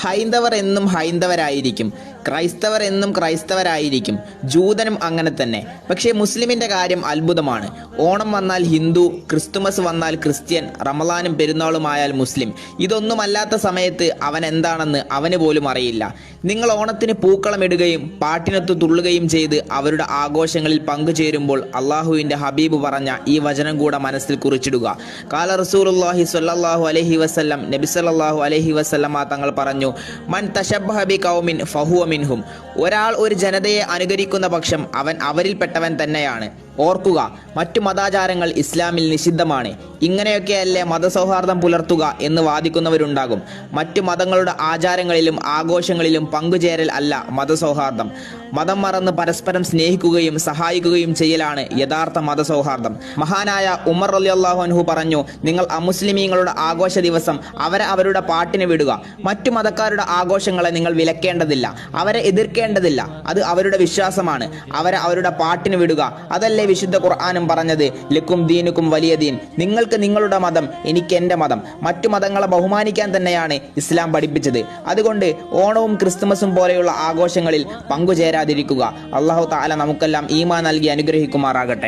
ഹൈന്ദവർ എന്നും ഹൈന്ദവരായിരിക്കും. ക്രൈസ്തവർ എന്നും ക്രൈസ്തവരായിരിക്കും. ജൂതനും അങ്ങനെ തന്നെ. പക്ഷേ മുസ്ലിമിന്റെ കാര്യം അത്ഭുതമാണ്. ഓണം വന്നാൽ ഹിന്ദു ക്രിസ്തുമസ് വന്നാൽ ക്രിസ്ത്യൻ റമലാനും പെരുന്നാളുമായാൽ മുസ്ലിം. ഇതൊന്നുമല്ലാത്ത സമയത്ത് അവൻ എന്താണെന്ന് അവന് പോലും അറിയില്ല. നിങ്ങൾ ഓണത്തിന് പൂക്കളം ഇടുകയും പാട്ടിനൊത്ത് തുള്ളുകയും ചെയ്ത് അവരുടെ ആഘോഷങ്ങളിൽ പങ്കുചേരുമ്പോൾ അള്ളാഹുവിന്റെ ഹബീബ് പറഞ്ഞ ഈ വചനം കൂടെ മനസ്സിൽ കുറിച്ചിടുക. കാല റസൂലുള്ളാഹി സ്വല്ലല്ലാഹു അലൈഹി വസല്ലം നബി അലഹി വസല്ലമ തങ്ങൾ പറഞ്ഞു മൻ തശബ്ബഹ ഹബി കൗമിൻ ഫഹുവ മിൻഹും. ഒരാൾ ഒരു ജനതയെ അനുകരിക്കുന്ന പക്ഷം അവൻ അവരിൽപ്പെട്ടവൻ തന്നെയാണ്. ഓർക്കുക മറ്റു മതാചാരങ്ങൾ ഇസ്ലാമിൽ നിഷിദ്ധമാണ്. ഇങ്ങനെയൊക്കെയല്ലേ മതസൗഹാർദ്ദം പുലർത്തുക എന്ന് വാദിക്കുന്നവരുണ്ടാകും. മറ്റു മതങ്ങളുടെ ആചാരങ്ങളിലും ആഘോഷങ്ങളിലും പങ്കുചേരൽ അല്ല മതസൗഹാർദ്ദം. മതം മറന്ന് പരസ്പരം സ്നേഹിക്കുകയും സഹായിക്കുകയും ചെയ്യലാണ് യഥാർത്ഥ മതസൗഹാർദ്ദം. മഹാനായ ഉമർ റളിയല്ലാഹു അൻഹു പറഞ്ഞു നിങ്ങൾ അമുസ്ലിമീങ്ങളുടെ ആഘോഷ ദിവസം അവരെ അവരുടെ പാട്ടിന് വിടുക. മറ്റു മതക്കാരുടെ ആഘോഷങ്ങളെ നിങ്ങൾ വിലക്കേണ്ടതില്ല. അവരെ എതിർക്കേണ്ടതില്ല. അത് അവരുടെ വിശ്വാസമാണ്. അവരെ അവരുടെ പാട്ടിന് വിടുക. അതല്ലേ വിശുദ്ധ ഖുർആാനും പറഞ്ഞത്? ലക്കും ദീനുക്കും വലിയ ദീൻ. നിങ്ങൾക്ക് നിങ്ങളുടെ മതം എനിക്ക് എന്റെ മതം. മറ്റു മതങ്ങളെ ബഹുമാനിക്കാൻ തന്നെയാണ് ഇസ്ലാം പഠിപ്പിച്ചത്. അതുകൊണ്ട് ഓണവും ക്രിസ്തുമസും പോലെയുള്ള ആഘോഷങ്ങളിൽ പങ്കുചേരാതിരിക്കുക. അള്ളാഹു താല നമുക്കെല്ലാം ഈമാ നൽകി അനുഗ്രഹിക്കുമാറാകട്ടെ.